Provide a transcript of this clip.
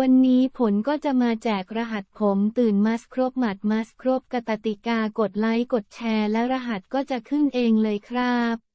วันนี้ผลก็จะมาแจกรหัสผมตื่นมัสครบหมัดมัสครบกตติกากดไลค์กดแชร์และรหัสก็จะขึ้นเองเลยครับ